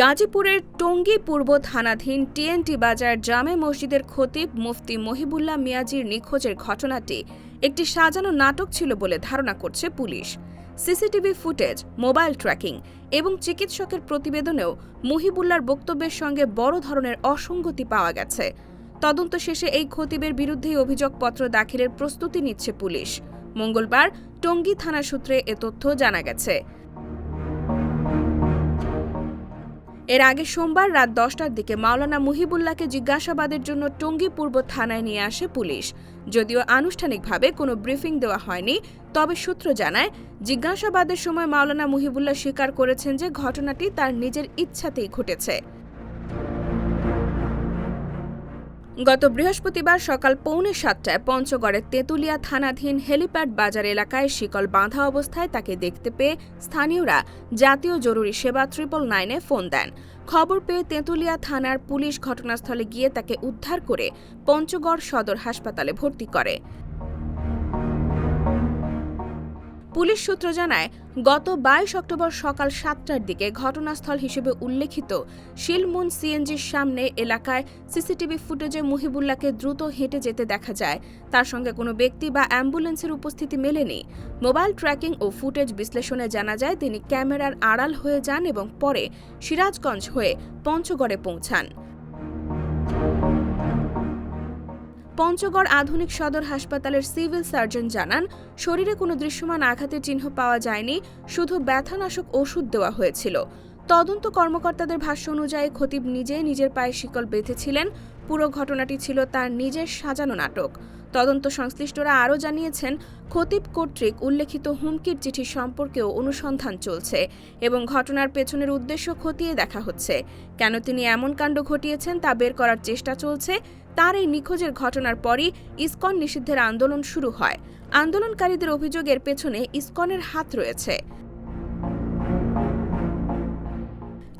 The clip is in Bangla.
গাজীপুরের টঙ্গী পূর্ব থানাধীন টিএনটি বাজার জামে মসজিদের খতিব মুফতি মহিবুল্লাহ মিয়াজির নিখোঁজের ঘটনাটি একটি সাজানো নাটক ছিল বলে ধারণা করছে police. CCTV footage, mobile tracking এবং চিকিৎসকের প্রতিবেদনেও মহিবুল্লার বক্তব্যের সঙ্গে বড় ধরনের অসঙ্গতি পাওয়া গেছে। তদন্ত শেষে এই খতিবের বিরুদ্ধেই অভিযোগপত্র দাখিলের প্রস্তুতি নিচ্ছে পুলিশ। মঙ্গলবার টঙ্গী থানা সূত্রে এ তথ্য জানা গেছে। এর আগে সোমবার রাত দশটার দিকে মাওলানা মুহিবুল্লাহকে জিজ্ঞাসাবাদের জন্য টঙ্গী পূর্ব থানায় নিয়ে আসে পুলিশ। যদিও আনুষ্ঠানিকভাবে কোনো ব্রিফিং দেওয়া হয়নি, তবে সূত্র জানায়, জিজ্ঞাসাবাদের সময় মাওলানা মুহিবুল্লাহ স্বীকার করেছেন যে ঘটনাটি তার নিজের ইচ্ছাতেই ঘটেছে। গত বৃহস্পতিবার সকাল পৌনে সাতটায় পঞ্চগড়ের তেঁতুলিয়া থানাধীন হেলিপ্যাড বাজার এলাকায় শিকল বাঁধা অবস্থায় তাকে দেখতে পেয়ে স্থানীয়রা জাতীয় জরুরি সেবা ট্রিপল নাইনে ফোন দেন। খবর পেয়ে তেঁতুলিয়া থানার পুলিশ ঘটনাস্থলে গিয়ে তাকে উদ্ধার করে পঞ্চগড় সদর হাসপাতালে ভর্তি করে। পুলিশ সূত্র জানায়, গত বাইশ অক্টোবর সকাল সাতটার দিকে ঘটনাস্থল হিসেবে উল্লেখিত শিলমুন সিএনজির সামনে এলাকায় সিসিটিভি ফুটেজে মুহিবুল্লাহকে দ্রুত হেঁটে যেতে দেখা যায়। তার সঙ্গে কোনো ব্যক্তি বা অ্যাম্বুলেন্সের উপস্থিতি মেলেনি। মোবাইল ট্র্যাকিং ও ফুটেজ বিশ্লেষণে জানা যায়, তিনি ক্যামেরার আড়াল হয়ে যান এবং পরে সিরাজগঞ্জ হয়ে পঞ্চগড়ে পৌঁছান। পঞ্চগড় আধুনিক সদর হাসপাতালের সিভিল সার্জন জানান, শরীরে কোনো দৃশ্যমান আঘাতের চিহ্ন পাওয়া যায়নি, শুধু ব্যথানাশক ওষুধ দেওয়া হয়েছিল। তদন্ত কর্মকর্তাদের ভাষ্য অনুযায়ী খতিব নিজেই নিজের পায়ে শিকল বেঁধেছিলেন। পুরো ঘটনাটি ছিল তার নিজের সাজানো নাটক। তদন্ত সংশ্লিষ্টরা আরও জানিয়েছেন, খতিব কর্তৃক উল্লেখিত হুমকির চিঠি সম্পর্কেও অনুসন্ধান চলছে এবং ঘটনার পেছনের উদ্দেশ্য খতিয়ে দেখা হচ্ছে। কেন তিনি এমন কাণ্ড ঘটিয়েছেন তা বের করার চেষ্টা চলছে, তার এই নিখোঁজের ঘটনার পরই ইসকন নিষিদ্ধের আন্দোলন শুরু হয়। আন্দোলনকারীদের অভিযোগের পেছনে ইসকনের হাত রয়েছে।